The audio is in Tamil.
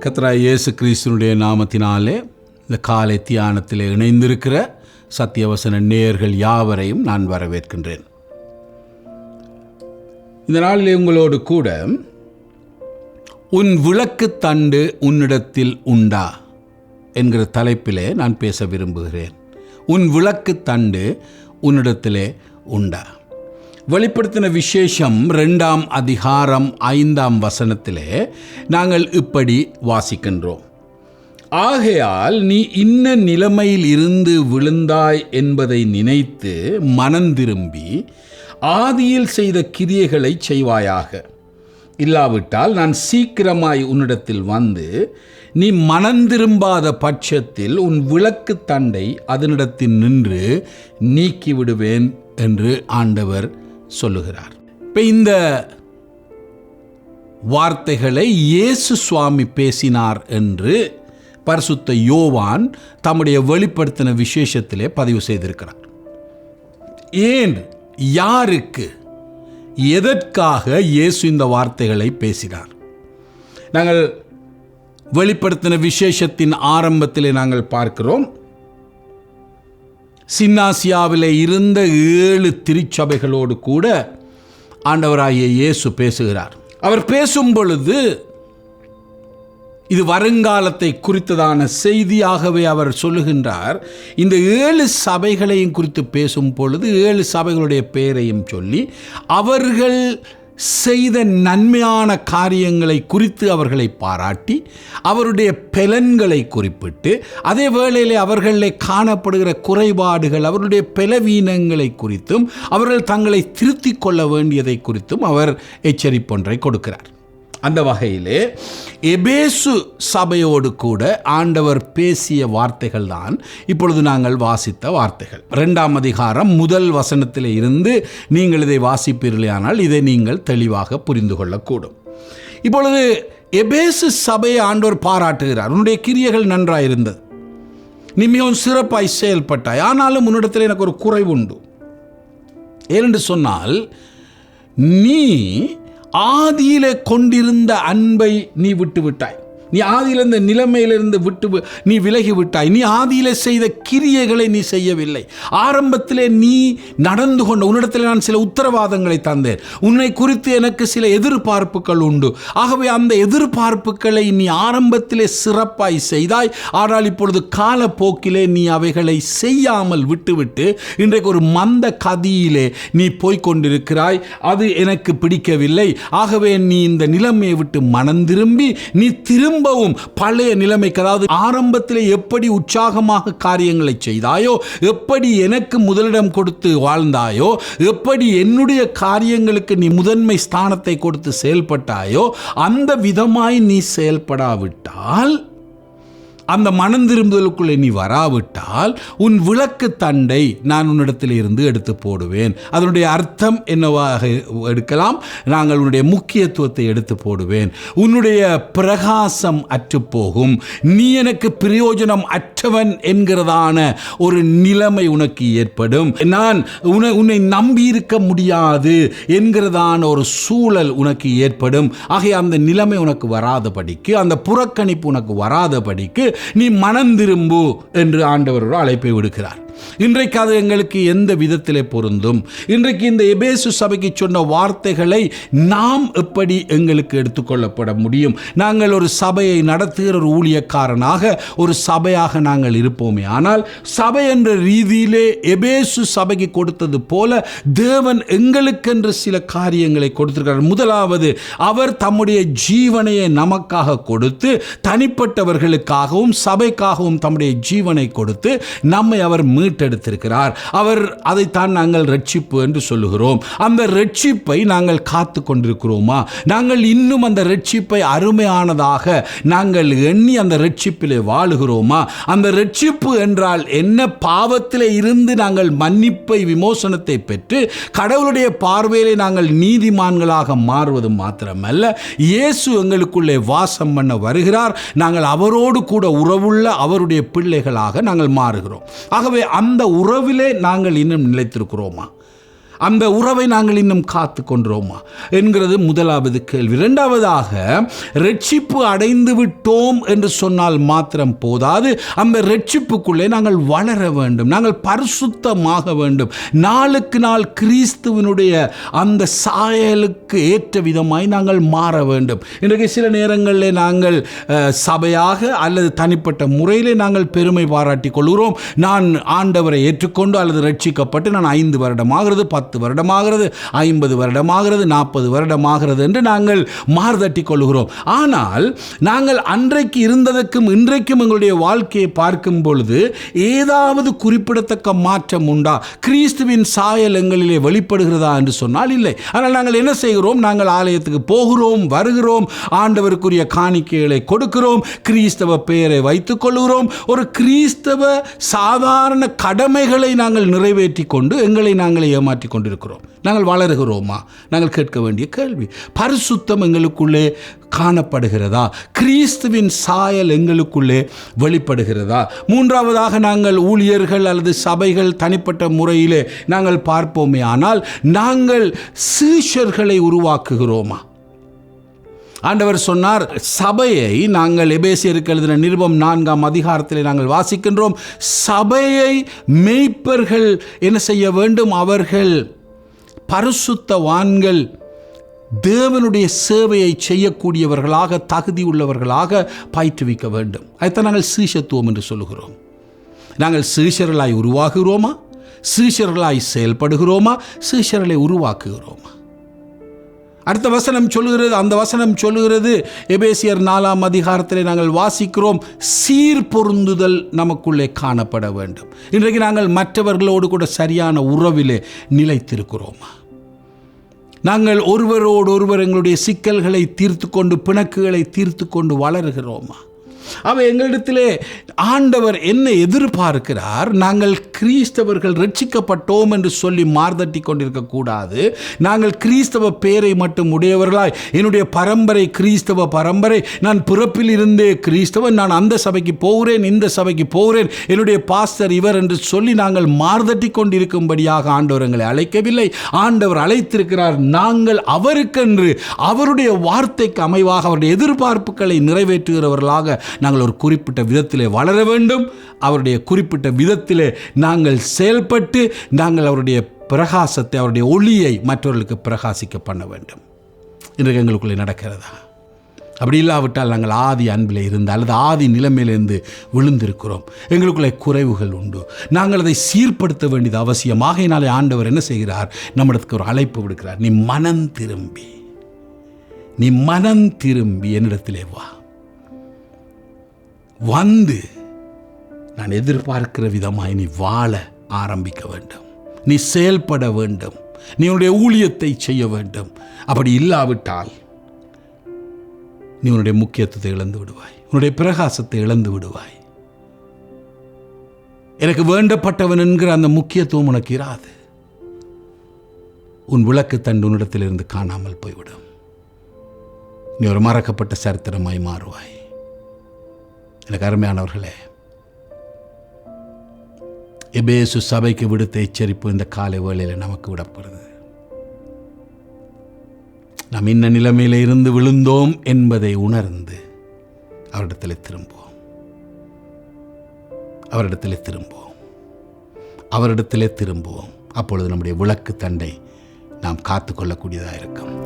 கத்ரா இயேசு கிறிஸ்துனுடைய நாமத்தினாலே இந்த காலை தியானத்தில் இணைந்திருக்கிற சத்தியவசன நேயர்கள் யாவரையும் நான் வரவேற்கின்றேன். இந்த நாளிலே உங்களோடு கூட உன் விளக்கு தண்டு உன்னிடத்தில் உண்டா என்கிற தலைப்பிலே நான் பேச விரும்புகிறேன். உன் விளக்கு தண்டு உன்னிடத்திலே உண்டா? வெளிப்படுத்தின விசேஷம் ரெண்டாம் அதிகாரம் ஐந்தாம் வசனத்திலே நாங்கள் இப்படி வாசிக்கின்றோம். ஆகையால் நீ இன்ன நிலைமையில் இருந்து விழுந்தாய் என்பதை நினைத்து மனந்திரும்பி ஆதியில் செய்த கிரியைகளை செய்வாயாக. இல்லாவிட்டால் நான் சீக்கிரமாய் உன்னிடத்தில் வந்து நீ மனந்திரும்பாத பட்சத்தில் உன் விளக்கு தண்டை அதனிடத்தில் நின்று நீக்கிவிடுவேன் என்று ஆண்டவர் சொல்லுகிறார். இப்போ இந்த வார்த்தைகளை இயேசு சுவாமி பேசினார் என்று பரிசுத்த யோவான் தம்முடைய வெளிப்படுத்தின விசேஷத்திலே பதிவு செய்திருக்கிறார். ஏன்? யாருக்கு? எதற்காக இயேசு இந்த வார்த்தைகளை பேசினார்? நாங்கள் வெளிப்படுத்தின விசேஷத்தின் ஆரம்பத்திலே நாங்கள் பார்க்கிறோம். சின்னாசியாவிலே இருந்த ஏழு திருச்சபைகளோடு கூட ஆண்டவராகிய இயேசு பேசுகிறார். அவர் பேசும் பொழுது இது வருங்காலத்தை குறித்ததான செய்தியாகவே அவர் சொல்லுகின்றார். இந்த ஏழு சபைகளையும் குறித்து பேசும் பொழுது ஏழு சபைகளுடைய பெயரையும் சொல்லி அவர்கள் செய்த நன்மையான காரியங்களை குறித்து அவர்களை பாராட்டி அவருடைய பலன்களை குறிப்பிட்டு அதே வேளையிலே அவர்களிலே காணப்படுகிற குறைபாடுகள் அவருடைய பலவீனங்களை குறித்தும் அவர்கள் தங்களை திருத்திக் கொள்ள வேண்டியதை குறித்தும் அவர் எச்சரிப்பொன்றை கொடுக்கிறார். அந்த வகையிலே எபேசு சபையோடு கூட ஆண்டவர் பேசிய வார்த்தைகள் தான் இப்பொழுது நாங்கள் வாசித்த வார்த்தைகள். இரண்டாம் அதிகாரம் முதல் வசனத்தில் இருந்து நீங்கள் இதை வாசிப்பீர்களானால் இதை நீங்கள் தெளிவாக புரிந்து கொள்ளக்கூடும். இப்பொழுது எபேசு சபையை ஆண்டவர் பாராட்டுகிறார். உன்னுடைய கிரியைகள் நன்றாயிருந்தது நீ மிகவும் சிறப்பாய் செயல்பட்டாய். ஆனாலும் உன்னிடத்தில் எனக்கு ஒரு குறைவு உண்டு ஏனென்று சொன்னால் நீ ஆதியிலே கொண்டிருந்த அன்பை நீ விட்டுவிட்டாய். நீ ஆதியில் இந்த நிலைமையிலிருந்து விட்டு நீ விலகி விட்டாய். நீ ஆதியில் செய்த கிரியைகளை நீ செய்யவில்லை. ஆரம்பத்திலே நீ நடந்து கொண்ட உன்னிடத்தில் நான் சில உத்தரவாதங்களை தந்தேன். உன்னை குறித்து எனக்கு சில எதிர்பார்ப்புகள் உண்டு. ஆகவே அந்த எதிர்பார்ப்புகளை நீ ஆரம்பத்திலே சிறப்பாய் செய்தாய். ஆனால் இப்பொழுது காலப்போக்கிலே நீ அவைகளை செய்யாமல் விட்டுவிட்டு இன்றைக்கு ஒரு மந்த கதியிலே நீ போய்க் கொண்டிருக்கிறாய் அது எனக்கு பிடிக்கவில்லை. ஆகவே நீ இந்த நிலைமையை விட்டு மனம் திரும்பி நீ திரும்பவும் பழைய நிலைமைக்கு அதாவது ஆரம்பத்தில் எப்படி உற்சாகமாக காரியங்களை செய்தாயோ எப்படி எனக்கு முதலிடம் கொடுத்து வாழ்ந்தாயோ எப்படி என்னுடைய காரியங்களுக்கு நீ முதன்மை ஸ்தானத்தை கொடுத்து செயல்பட்டாயோ அந்த விதமாய் நீ செயல்படாவிட்டால் அந்த மனம் திரும்புதலுக்குள்ளே நீ வராவிட்டால் உன் விளக்கு தண்டை நான் உன்னிடத்தில் இருந்து எடுத்து போடுவேன். அதனுடைய அர்த்தம் என்னவாக எடுக்கலாம்? நாங்கள் உன்னுடைய முக்கியத்துவத்தை எடுத்து போடுவேன். உன்னுடைய பிரகாசம் அற்றுப்போகும் நீ எனக்கு பிரயோஜனம் அற்றவன் என்கிறதான ஒரு நிலைமை உனக்கு ஏற்படும். நான் உன்னை உன்னை நம்பியிருக்க முடியாது என்கிறதான ஒரு சூழல் உனக்கு ஏற்படும். ஆகைய அந்த நிலைமை உனக்கு வராதபடிக்கு அந்த புறக்கணிப்பு உனக்கு வராதபடிக்கு நீ மனம் திரும்பு என்று ஆண்டவரோட அழைப்பை விடுக்கிறார். இன்றைக்கு அது எங்களுக்கு எந்த விதத்திலே பொருந்தும். இன்றைக்கு இந்த எபேசு சபைக்கு சொன்ன வார்த்தைகளை நாம் எப்படி எங்களுக்கு எடுத்துக்கொள்ளப்பட முடியும்? நாங்கள் ஒரு சபையை நடத்துகிற ஒரு ஊழியக்காரனாக ஒரு சபையாக நாங்கள் இருப்போமே. ஆனால் சபை என்ற ரீதியிலே எபேசு சபைக்கு கொடுத்தது போல தேவன் எங்களுக்கென்று சில காரியங்களை கொடுத்திருக்கிறார். முதலாவது அவர் தம்முடைய ஜீவனையை நமக்காக கொடுத்து தனிப்பட்டவர்களுக்காகவும் சபைக்காகவும் தம்முடைய ஜீவனை கொடுத்து நம்மை அவர் மீட்டெடுத்திருக்கிறார். அவர் அதைத்தான் நாங்கள் ரட்சிப்பு என்று சொல்லுகிறோம். அந்த ரட்சிப்பை நாங்கள் காத்து கொண்டிருக்கிறோமா? நாங்கள் இன்னும் அந்த ரட்சிப்பை அருமையானதாக நாங்கள் எண்ணி அந்த ரட்சிப்பிலே வாழுகிறோமா? அந்த ரட்சிப்பு என்றால் என்ன? பாவத்திலே இருந்து நாங்கள் மன்னிப்பை விமோசனத்தை பெற்று கடவுளுடைய பார்வையிலே நாங்கள் நீதிமான்களாக மாறுவது மாத்திரமல்ல. இயேசு எங்களுக்குள்ளே வாசம் பண்ண வருகிறார். நாங்கள் அவரோடு கூட உறவுள்ள அவருடைய பிள்ளைகளாக நாங்கள் மாறுகிறோம். ஆகவே அந்த உறவிலே நாங்கள் இன்னும் நிலைத்திருக்கிறோமா? அந்த உறவை நாங்கள் இன்னும் காத்து கொண்டோமா என்கிறது முதலாவது கேள்வி. இரண்டாவதாக ரட்சிப்பு அடைந்து விட்டோம் என்று சொன்னால் மாத்திரம் போதாது. அந்த ரட்சிப்புக்குள்ளே நாங்கள் வளர வேண்டும். நாங்கள் பரிசுத்தமாக வேண்டும். நாளுக்கு நாள் கிறிஸ்துவனுடைய அந்த சாயலுக்கு ஏற்ற விதமாய் நாங்கள் மாற வேண்டும். இன்றைக்கு சில நேரங்களில் நாங்கள் சபையாக அல்லது தனிப்பட்ட முறையிலே நாங்கள் பெருமை பாராட்டி கொள்கிறோம். நான் ஆண்டவரை ஏற்றுக்கொண்டு அல்லது ரட்சிக்கப்பட்டு நான் ஐந்து வருடமாகிறது பத்து பத்து வருடமாகிறது ஐம்பது வருடமாகிறது நாற்பது வருடமாகிறது என்று நாங்கள் மார்தட்டி கொள்கிறோம் ஆனால் நாங்கள் அன்றைக்கு இருந்ததற்கும் இன்றைக்கும் எங்களுடைய வாழ்க்கையை பார்க்கும் பொழுது ஏதாவது குறிப்பிடத்தக்க மாற்றம் உண்டா? கிறிஸ்துவின் சாயல் எங்களிலே வெளிப்படுகிறதா என்று சொன்னால் இல்லை. ஆனால் நாங்கள் என்ன செய்கிறோம்? நாங்கள் ஆலயத்துக்கு போகிறோம் வருகிறோம் ஆண்டவருக்குரிய காணிக்கைகளை கொடுக்கிறோம் கிறிஸ்தவ பெயரை வைத்துக் கொள்கிறோம் ஒரு கிறிஸ்தவ சாதாரண கடமைகளை நாங்கள் நிறைவேற்றி கொண்டு எங்களை நாங்களே ஏமாற்றி கொண்டிருக்கிறோம். நாங்கள் வளருகிறோமா நாங்கள் கேட்க வேண்டிய கேள்வி. பரிசுத்தம் எங்களுக்குள்ளே காணப்படுகிறதா? கிறிஸ்துவின் சாயல் எங்களுக்குள்ளே வெளிப்படுகிறதா? மூன்றாவதாக நாங்கள் ஊழியர்கள் அல்லது சபைகள் தனிப்பட்ட முறையிலே நாங்கள் பார்ப்போமே ஆனால் நாங்கள் சீஷர்களை உருவாக்குகிறோமா? ஆண்டவர் சொன்னார் சபையை நாங்கள் எபேசியருக்கு எழுதின நிருபம் நான்காம் அதிகாரத்தில் நாங்கள் வாசிக்கின்றோம். சபையை மெய்ப்பர்கள் என்ன செய்ய வேண்டும்? அவர்கள் பரிசுத்தவான்கள் தேவனுடைய சேவையை செய்யக்கூடியவர்களாக தகுதி உள்ளவர்களாக பயிற்றுவிக்க வேண்டும். அதைத்தான் நாங்கள் சீஷத்துவம் என்று சொல்லுகிறோம். நாங்கள் சீஷர்களாய் உருவாகுகிறோமா? சீஷர்களாய் செயல்படுகிறோமா? சீஷர்களை உருவாக்குகிறோமா? அடுத்த வசனம் சொல்லுகிறது அந்த வசனம் சொல்லுகிறது. எபேசியர் நாலாம் அதிகாரத்தில் நாங்கள் வாசிக்கிறோம் சீர் பொருந்துதல் நமக்குள்ளே காணப்பட வேண்டும். இன்றைக்கு நாங்கள் மற்றவர்களோடு கூட சரியான உறவிலே நிலைத்திருக்கிறோமா. நாங்கள் ஒருவரோடு ஒருவர் எங்களுடைய சிக்கல்களை தீர்த்து கொண்டு பிணக்குகளை தீர்த்து கொண்டு வளர்கிறோமா. அவ எங்களிடத்திலே ஆண்டவர் என்ன எதிர்பார்க்கிறார். நாங்கள் கிறிஸ்தவர்கள் ரட்சிக்கப்பட்டோம் என்று சொல்லி மார்தட்டி கொண்டிருக்கக்கூடாது நாங்கள் கிறிஸ்தவ பேரை மட்டும் உடையவர்களாய் என்னுடைய பரம்பரை கிறிஸ்தவ பரம்பரை நான் பிறப்பில் இருந்தே கிறிஸ்தவன் நான் அந்த சபைக்கு போகிறேன் இந்த சபைக்கு போகிறேன் என்னுடைய பாஸ்டர் இவர் என்று சொல்லி நாங்கள் மார்தட்டி கொண்டிருக்கும்படியாக ஆண்டவர் எங்களை அழைக்கவில்லை. ஆண்டவர் அழைத்திருக்கிறார் நாங்கள் அவருக்கென்று அவருடைய வார்த்தைக்கு அமைவாக அவருடைய எதிர்பார்ப்புகளை நிறைவேற்றுகிறவர்களாக நாங்கள் ஒரு குறிப்பிட்ட விதத்திலே வளர வேண்டும். அவருடைய குறிப்பிட்ட விதத்திலே நாங்கள் செயல்பட்டு நாங்கள் அவருடைய பிரகாசத்தை அவருடைய ஒளியை மற்றவர்களுக்கு பிரகாசிக்க பண்ண வேண்டும். இன்றைக்கு எங்களுக்குள்ளே நடக்கிறதா? அப்படி இல்லாவிட்டால் நாங்கள் ஆதி அன்பில் இருந்து அல்லது ஆதி நிலைமையிலிருந்து விழுந்திருக்கிறோம். எங்களுக்குள்ளே குறைவுகள் உண்டு. நாங்கள் அதை சீர்படுத்த வேண்டியது அவசியம். ஆகையினாலே ஆண்டவர் என்ன செய்கிறார்? நம்மளுக்கு ஒரு அழைப்பு விடுக்கிறார். நீ மனம் திரும்பி நீ மனம் திரும்பி என்னிடத்திலே வா. வந்து நான் எதிர்பார்க்கிற விதமாய் நீ வாழ ஆரம்பிக்க வேண்டும். நீ செயல்பட வேண்டும். நீ உன்னுடைய ஊழியத்தை செய்ய வேண்டும். அப்படி இல்லாவிட்டால் நீ உன்னுடைய முக்கியத்துவத்தை இழந்து விடுவாய். உன்னுடைய பிரகாசத்தை இழந்து விடுவாய். எனக்கு வேண்டப்பட்டவன் என்கிற அந்த முக்கியத்துவம் உனக்கு இராது. உன் விளக்கு தண்டு உன்னிடத்திலிருந்து காணாமல் போய்விடும். நீ ஒரு மறக்கப்பட்ட சரித்திரமாய் மாறுவாய். எனக்கு அருமையானவர்களே எபேசு சபைக்கு விடுத்த எச்சரிப்பு இந்த காலை வேளையில் நமக்கு விடப்படுது. நாம் இன்ன நிலைமையில் இருந்து விழுந்தோம் என்பதை உணர்ந்து அவரிடத்தில் திரும்புவோம். அவரிடத்தில் திரும்புவோம். அவரிடத்திலே திரும்புவோம். அப்பொழுது நம்முடைய விளக்கு தண்டை நாம் காத்துக்கொள்ளக்கூடியதாக இருக்கும்.